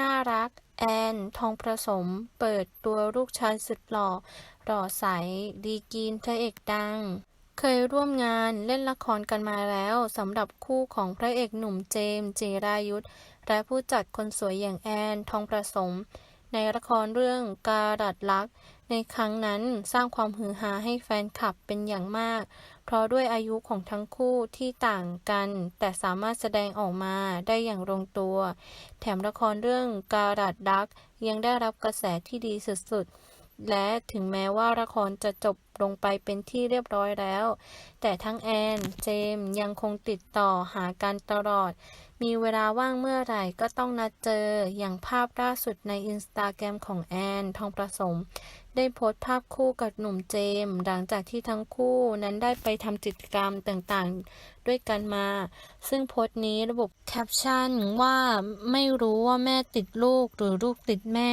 น่ารัก แอน ทองประสม เปิดตัวลูกชายสุดหล่อ หล่อใส ดีกีนพระเอกดัง เคยร่วมงานเล่นละครกันมาแล้วสำหรับคู่ของพระเอกหนุ่มเจมส์จิรายุทธและผู้จัดคนสวยอย่างแอน ทองประสม ในละครเรื่องการัดรัก ในครั้งนั้นสร้างความฮือฮาให้แฟนคลับเป็นอย่างมาก เพราะด้วยอายุของทั้งคู่ที่ต่างกัน แต่สามารถแสดงออกมาได้อย่างลงตัว แถมละครเรื่องการัดดักยังได้รับกระแสที่ดีสุดๆ และถึงแม้ว่าละครจะจบ ลงไปเป็นที่เรียบร้อยแล้ว แต่ทั้งแอน เจมยังคงติดต่อหากันตลอด มีเวลาว่างเมื่อไหร่ก็ต้องนัดเจอ อย่างภาพล่าสุดในอินสตาแกรมของแอน ทองประสม ได้โพสต์ภาพคู่กับหนุ่มเจม หลังจากที่ทั้งคู่นั้นได้ไปทำกิจกรรมต่างๆ ด้วยกันมา ซึ่งโพสต์นี้ระบุแคปชั่นว่าไม่รู้ว่าแม่ติดลูกหรือลูกติดแม่